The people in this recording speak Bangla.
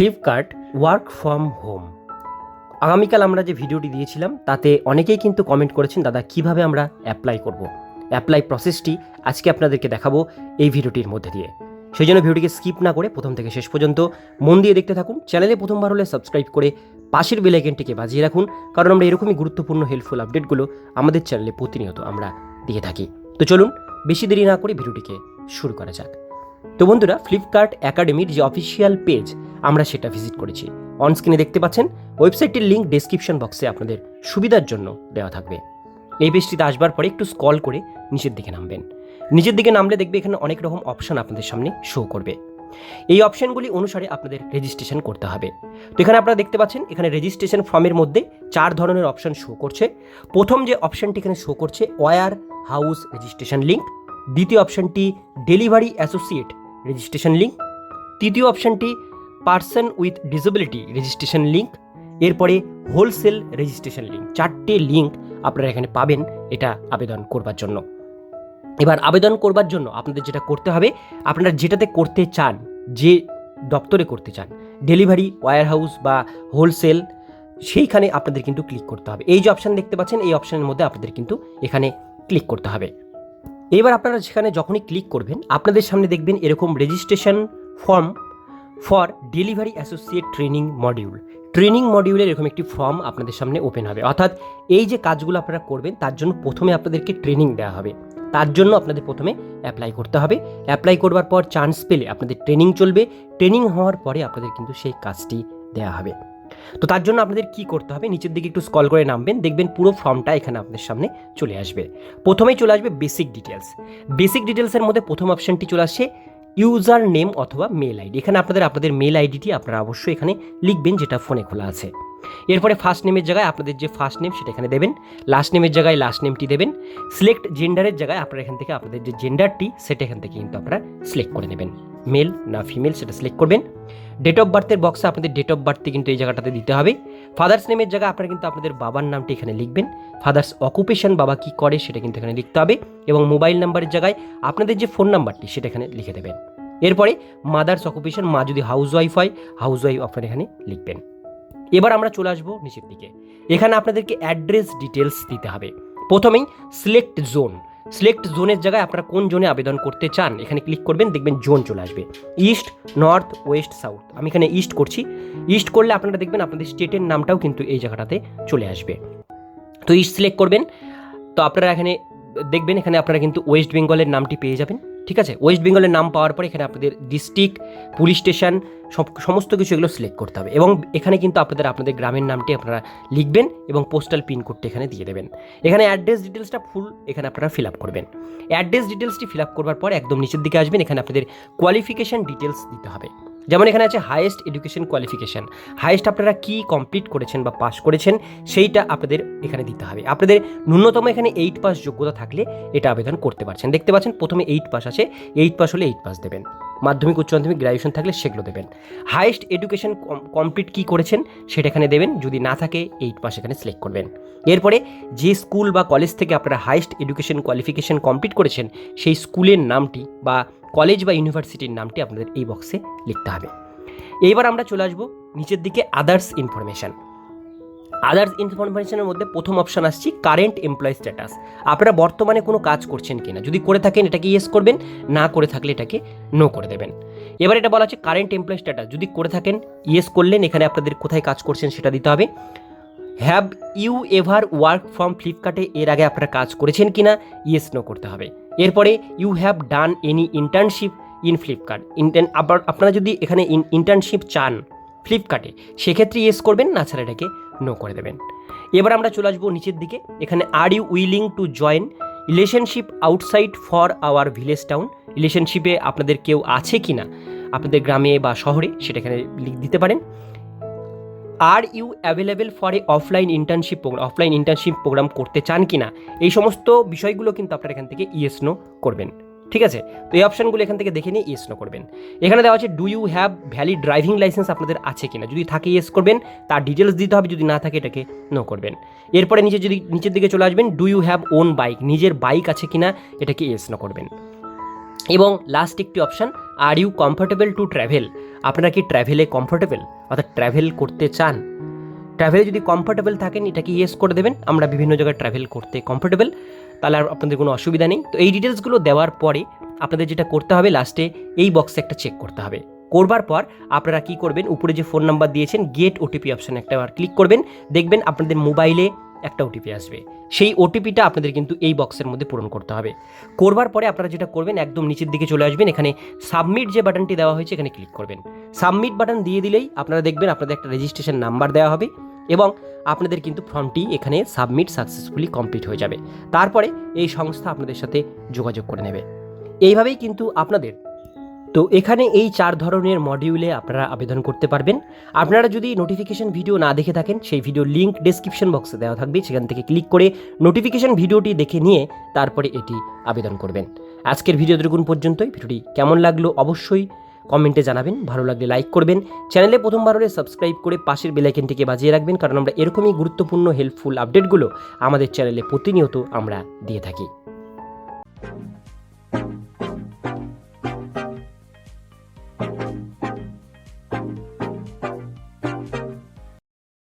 ফ্লিপকার্ট ওয়ার্ক ফ্রম হোম আগামীকাল আমরা যে ভিডিওটি দিয়েছিলাম, তাতে অনেকেই কিন্তু কমেন্ট করেছেন, দাদা, কীভাবে আমরা অ্যাপ্লাই করব? অ্যাপ্লাই প্রসেসটি আজকে আপনাদেরকে দেখাবো এই ভিডিওটির মধ্যে দিয়ে। সেই জন্য ভিডিওটিকে স্কিপ না করে প্রথম থেকে শেষ পর্যন্ত মন দিয়ে দেখতে থাকুন। চ্যানেলে প্রথমবার হলে সাবস্ক্রাইব করে পাশের বেলাইকেনটিকে বাজিয়ে রাখুন, কারণ আমরা এরকমই গুরুত্বপূর্ণ হেল্পফুল আপডেটগুলো আমাদের চ্যানেলে প্রতিনিয়ত আমরা দিয়ে থাকি। তো চলুন, বেশি দেরি না করে ভিডিওটিকে শুরু করা যাক। তো বন্ধুরা ফ্লিপকার্ট একাডেমির যে অফিসিয়াল পেজ আমরা সেটা ভিজিট করেছি। অনস্ক্রিনে দেখতে পাচ্ছেন ওয়েবসাইটটির লিঙ্ক ডেসক্রিপশন বক্সে আপনাদের সুবিধার জন্য দেওয়া থাকবে। এই পেজটিতে আসবার পরে একটু স্কল করে নিচের দিকে নামবেন। নিচের দিকে নামলে দেখবে এখানে অনেক রকম অপশন আপনাদের সামনে শো করবে। এই অপশনগুলি অনুসারে আপনাদের রেজিস্ট্রেশন করতে হবে। তো এখানে আপনারা দেখতে পাচ্ছেন, এখানে রেজিস্ট্রেশন ফর্মের মধ্যে চার ধরনের অপশন শো করছে। প্রথম যে অপশনটি এখানে শো করছে ওয়ার হাউস রেজিস্ট্রেশন লিঙ্ক দ্বিতীয় অপশনটি ডেলিভারি অ্যাসোসিয়েট রেজিস্ট্রেশন লিঙ্ক তৃতীয় অপশনটি person with disability registration link এরপরে হোলসেল রেজিস্ট্রেশন লিঙ্ক চারটে লিঙ্ক আপনারা এখানে পাবেন এটা আবেদন করবার জন্য। এবার আবেদন করবার জন্য আপনাদের যেটা করতে হবে, আপনারা যেটাতে করতে চান, যে দপ্তরে করতে চান ডেলিভারি ওয়ার হাউস বা হোলসেল সেইখানে আপনাদের কিন্তু ক্লিক করতে হবে। এই যে অপশান দেখতে পাচ্ছেন, এই অপশানের মধ্যে আপনাদের কিন্তু এখানে ক্লিক করতে হবে। এবার আপনারা সেখানে যখনই ক্লিক করবেন, আপনাদের সামনে দেখবেন এরকম registration form for delivery associate training module training মডিউলের এরকম একটি ফর্ম আপনাদের সামনে ওপেন হবে। অর্থাৎ এই যে কাজগুলো আপনারা করবেন, তার জন্য প্রথমে আপনাদেরকে ট্রেনিং দেওয়া হবে। তার জন্য আপনাদের প্রথমে অ্যাপ্লাই করতে হবে। অ্যাপ্লাই করবার পর চান্স পেলে আপনাদের ট্রেনিং চলবে। ট্রেনিং হওয়ার পরে আপনাদের কিন্তু সেই কাজটি দেওয়া হবে। তো তার জন্য আপনাদের কি করতে হবে? নিচের দিকে একটু স্কল করে নামবেন। দেখবেন পুরো ফর্মটা এখানে আপনাদের সামনে চলে আসবে। প্রথমেই চলে আসবে বেসিক ডিটেলস বেসিক ডিটেলসের মধ্যে প্রথম অপশনটি চলে আসছে ইউজার নেম অথবা মেল আইডি। এখানে আপনাদের আপনাদের মেল আইডিটি আপনারা অবশ্যই এখানে লিখবেন, যেটা ফোনে খোলা আছে। এরপরে ফার্স্ট নেমের জায়গায় আপনাদের যে ফার্স্ট নেম সেটা এখানে দেবেন। লাস্ট নেমের জায়গায় লাস্ট নেমটি দেবেন। সিলেক্ট জেন্ডারের জায়গায় আপনারা এখান থেকে, আপনাদের যে জেন্ডারটি সেটা এখান থেকে কিন্তু আপনারা সিলেক্ট করে নেবেন। মেল না ফিমেল সেটা সিলেক্ট করবেন। ডেট অফ বার্থের বক্সে আপনাদের ডেট অফ বার্থটি কিন্তু এই জায়গাটাতে দিতে হবে। ফাদার্স নেমের জায়গায় আপনারা কিন্তু আপনাদের বাবার নামটি এখানে লিখবেন। ফাদার্স অকুপেশন বাবা কি করে সেটা কিন্তু এখানে লিখতে হবে এবং মোবাইল নাম্বারের জায়গায় আপনাদের যে ফোন নাম্বারটি সেটা এখানে লিখে দেবেন। এরপরে মাদার্স অকুপেশন মা যদি হাউস ওয়াইফ হয় হাউস ওয়াইফ আপনারা এখানে লিখবেন। এবার আমরা চলে আসব নিচের দিকে। এখানে আপনাদেরকে অ্যাড্রেস ডিটেলস দিতে হবে। প্রথমেই সিলেক্ট জোন সিলেক্ট জোনের জায়গায় আপনারা কোন জোনে আবেদন করতে চান, এখানে ক্লিক করবেন, দেখবেন জোন চলে আসবে। ইস্ট নর্থ ওয়েস্ট সাউথ আমি এখানে ইস্ট করছি। ইস্ট করলে আপনারা দেখবেন আপনাদের স্টেটের নামটাও কিন্তু এই জায়গাটাতে চলে আসবে। তো ইস্ট সিলেক্ট করবেন। তো আপনারা এখানে দেখবেন, এখানে আপনারা কিন্তু ওয়েস্ট বেঙ্গলের নামটি পেয়ে যাবেন। ঠিক আছে? ওয়েস্ট বেঙ্গলের নাম পাওয়ার পর এখানে আপনাদের ডিস্ট্রিক্ট পুলিশ স্টেশন সব, সমস্ত কিছু এগুলো সিলেক্ট করতে হবে। এবং এখানে কিন্তু আপনাদের আপনাদের গ্রামের নামটি আপনারা লিখবেন এবং পোস্টাল পিনকোডটি এখানে দিয়ে দেবেন। এখানে অ্যাড্রেস ডিটেলসটা ফুল এখানে আপনারা ফিল আপ করবেন। অ্যাড্রেস ডিটেলসটি ফিল আপ করবার পর একদম নিচের দিকে আসবেন। এখানে আপনাদের কোয়ালিফিকেশান ডিটেলস দিতে হবে। যেমন এখানে আছে হাইয়েস্ট এডুকেশন কোয়ালিফিকেশান হাইয়েস্ট আপনারা কি কমপ্লিট করেছেন বা পাস করেছেন, সেইটা আপনাদের এখানে দিতে হবে। আপনাদের ন্যূনতম এখানে এইট পাস যোগ্যতা থাকলে এটা আবেদন করতে পারছেন। দেখতে পাচ্ছেন, প্রথমে এইট পাস আছে এইট পাস হলে এইট পাস দেবেন। মাধ্যমিক, উচ্চ মাধ্যমিক গ্র্যাজুয়েশন থাকলে সেগুলো দেবেন। হাইয়েস্ট এডুকেশন কমপ্লিট কী করেছেন, সেটা এখানে দেবেন। যদি না থাকে এইট পাস এখানে সিলেক্ট করবেন। এরপরে যে স্কুল বা কলেজ থেকে আপনারা হাইয়েস্ট এডুকেশন কোয়ালিফিকেশন কমপ্লিট করেছেন, সেই স্কুলের নামটি বা কলেজ বা ইউনিভার্সিটির নামটি আপনাদের এই বক্সে লিখতে হবে। এইবার আমরা চলে আসব নিচের দিকে আদার্স ইনফরমেশান আদার্স ইনফরমেশনের মধ্যে প্রথম অপশান আসছি কারেন্ট এমপ্লয় স্ট্যাটাস আপনারা বর্তমানে কোনো কাজ করছেন কিনা? যদি করে থাকেন এটাকে ইয়েস করবেন, না করে থাকলে এটাকে নো করে দেবেন। এবার এটা বলা আছে কারেন্ট এমপ্লয় স্ট্যাটাস যদি করে থাকেন ইয়েস করলেন, এখানে আপনাদের কোথায় কাজ করছেন সেটা দিতে হবে। Have you ever work from ফ্লিপকার্টে এর আগে আপনারা কাজ করেছেন কিনা? ইয়েস নো করতে হবে। এরপরে you have done any internship in Flipkart intern আবার আপনারা যদি এখানে ইন্টার্নশিপ চান ফ্লিপকার্টে সেক্ষেত্রে ইয়েস করবেন, না ছাড়া এটাকে নো করে দেবেন। এবার আমরা চলে আসব নিচের দিকে। এখানে are you willing to join relationship outside for our village town রিলেশনশিপে আপনাদের কেউ আছে কি না আপনাদের গ্রামে বা শহরে সেটা এখানে লিখ, দিতে পারেন। Are you available for a offline internship programme offline internship programme করতে চান কি না এই সমস্ত বিষয়গুলো কিন্তু আপনারা এখান থেকে ইয়েস নো করবেন। ঠিক আছে? তো এই অপশানগুলো এখান থেকে দেখে নিয়ে ইয়েস নো করবেন। এখানে দেওয়া আছে do you have valid driving licence আপনাদের আছে কিনা? যদি থাকে ইয়েস করবেন, তার ডিটেলস দিতে হবে, যদি না থাকে এটাকে নো করবেন। এরপরে নিচে যদি, নিচের দিকে চলে আসবেন do you have own bike নিজের বাইক আছে কিনা, এটাকে ইয়েস নো করবেন। এবং লাস্ট একটি option are you comfortable to travel আপনারা কি ট্র্যাভেলে কমফোর্টেবল অর্থাৎ ট্র্যাভেল করতে চান? ট্র্যাভেলে যদি কমফোর্টেবল থাকেন, এটা কি ইয়েস করে দেবেন? আমরা বিভিন্ন জায়গায় ট্র্যাভেল করতে কমফোর্টেবল তাহলে আর আপনাদের কোনো অসুবিধা নেই। তো এই ডিটেলসগুলো দেওয়ার পরে আপনাদের যেটা করতে হবে লাস্টে এই বক্সে একটা চেক করতে হবে। করবার পর আপনারা কি করবেন? উপরে যে ফোন নাম্বার দিয়েছেন গেট ওটিপি অপশানে একটা ক্লিক করবেন। দেখবেন আপনাদের মোবাইলে একটা ওটিপি আসবে। সেই ওটিপিটা আপনাদের কিন্তু এই বক্সের মধ্যে পূরণ করতে হবে। করবার পরে আপনারা যেটা করবেন, একদম নিচের দিকে চলে আসবেন, এখানে সাবমিট যে বাটনটি দেওয়া হয়েছে, এখানে ক্লিক করবেন। সাবমিট বাটন দিয়ে দিলেই আপনারা দেখবেন আপনাদের একটা রেজিস্ট্রেশন নাম্বার দেওয়া হবে এবং আপনাদের কিন্তু ফর্মটি এখানে সাবমিট সাকসেসফুলি কমপ্লিট হয়ে যাবে। তারপরে এই সংস্থা আপনাদের সাথে যোগাযোগ করে নেবে। এইভাবেই কিন্তু আপনাদের তো এখানে এই চার ধরনের মডিউলে আপনারা আবেদন করতে পারবেন। আপনারা যদি নোটিফিকেশন ভিডিও না দেখে থাকেন, সেই ভিডিও লিঙ্ক ডেসক্রিপশন বক্সে দেওয়া থাকবে। সেখান থেকে ক্লিক করে নোটিফিকেশন ভিডিওটি দেখে নিয়ে তারপরে এটি আবেদন করবেন। আজকের ভিডিও দেখুন পর্যন্তই। ভিডিওটি কেমন লাগল অবশ্যই কমেন্টে জানাবেন। ভালো লাগলে লাইক করবেন। চ্যানেলে প্রথমবার হলে সাবস্ক্রাইব করে পাশের বেলাইকেনটিকে বাজিয়ে রাখবেন। কারণ আমরা এরকমই গুরুত্বপূর্ণ হেল্পফুল আপডেটগুলো আমাদের চ্যানেলে প্রতিনিয়ত আমরা দিয়ে থাকি।